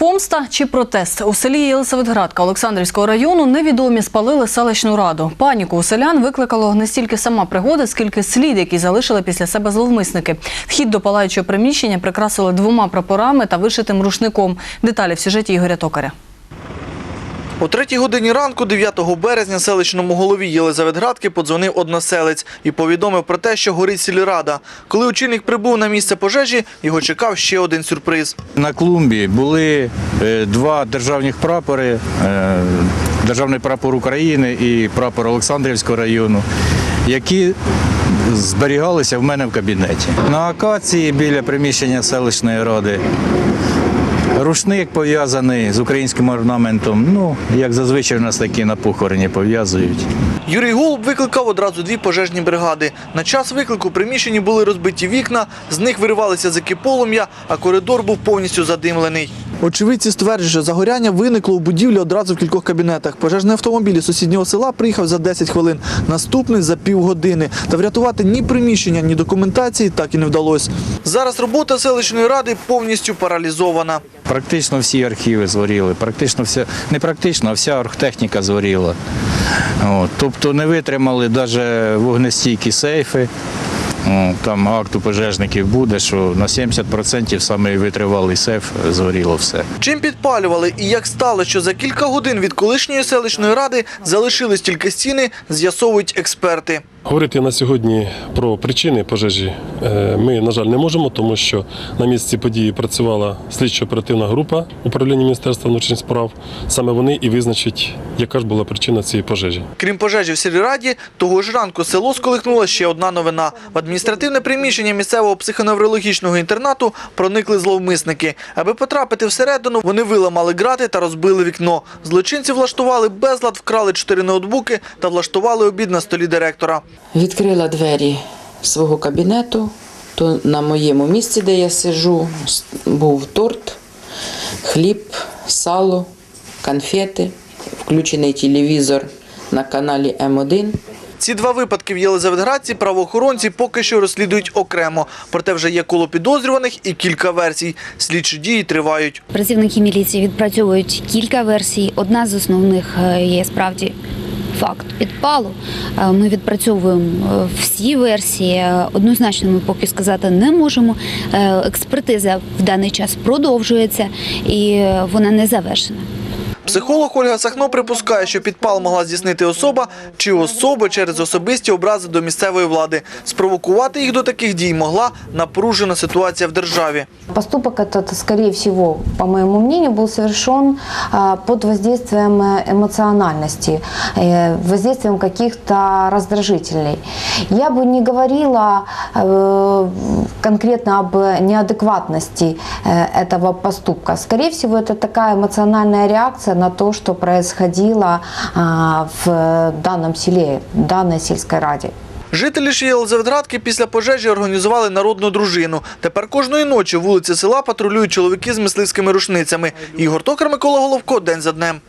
Помста чи протест у селі Єлисаветградка Олександрівського району невідомі спалили селищну раду. Паніку у селян викликало не стільки сама пригода, скільки слід, який залишили після себе зловмисники. Вхід до палаючого приміщення прикрасили двома прапорами та вишитим рушником. Деталі в сюжеті Ігоря Токаря. О третій годині ранку, 9 березня, селищному голові Єлизаветградки подзвонив односелець і повідомив про те, що горить сільрада. Коли очільник прибув на місце пожежі, його чекав ще один сюрприз. На клумбі були е, два державних прапори: е, державний прапор України і прапор Олександрівського району, які зберігалися в мене в кабінеті. На акації біля приміщення селищної ради. Рушник пов'язаний з українським орнаментом. Ну, як зазвичай у нас такі на похороні пов'язують. Юрій Голуб викликав одразу дві пожежні бригади. На час виклику приміщенні були розбиті вікна, з них виривалися язики полум'я, а коридор був повністю задимлений. Очевидці стверджують, що загоряння виникло у будівлі одразу в кількох кабінетах. Пожежний автомобіль із сусіднього села приїхав за 10 хвилин, наступний за півгодини. Та врятувати ні приміщення, ні документації так і не вдалося. Зараз робота селищної ради повністю паралізована. Практично всі архіви згоріли, практично вся, не практично, а вся оргтехніка згоріла. От, тобто не витримали навіть вогнестійкі сейфи. О, Там акт у пожежників буде, що на 70% саме витривалий сейф згоріло все. Чим підпалювали і як стало, що за кілька годин від колишньої селищної ради залишились тільки стіни, з'ясовують експерти. Говорити на сьогодні про причини пожежі е, ми, на жаль, не можемо, тому що на місці події працювала слідчо-оперативна група управління Міністерства внутрішніх справ. Саме вони і визначать, яка ж була причина цієї пожежі. Крім пожежі в сільраді, того ж ранку село сколихнула ще одна новина. В адміністративне приміщення місцевого психоневрологічного інтернату проникли зловмисники. Аби потрапити всередину, вони виламали грати та розбили вікно. Злочинці влаштували безлад, вкрали чотири ноутбуки та влаштували обід на столі директора. Відкрила двері свого кабінету, то на моєму місці, де я сижу, був торт, хліб, сало, конфети, включений телевізор на каналі М1. Ці два випадки в Єлизаветградці правоохоронці поки що розслідують окремо. Проте вже є коло підозрюваних і кілька версій. Слідчі дії тривають. Працівники міліції відпрацьовують кілька версій. Одна з основних е, є справді факт підпалу. Е, Ми відпрацьовуємо е, всі версії. Е, Однозначно ми поки сказати не можемо. Експертиза в даний час продовжується і вона не завершена. Психолог Ольга Сахно припускає, що підпал могла здійснити особа чи особи через особисті образи до місцевої влади. Спровокувати їх до таких дій могла напружена ситуація в державі. Поступок этот, скорее всего, по моему мнению, был совершен а, под воздействием э, эмоциональности, э, воздействием каких-то раздражителей. Я бы не говорила э, конкретно об неадекватности э, этого поступка. Скорее всего, это такая эмоциональная реакция на то, что происходило а, в данном селе, в данной сельской раде. Жителі ж Єлизаветградки після пожежі організували народну дружину. Тепер кожної ночі вулиці села патрулюють чоловіки з мисливськими рушницями. Ігор Токар, Микола Головко. День за днем.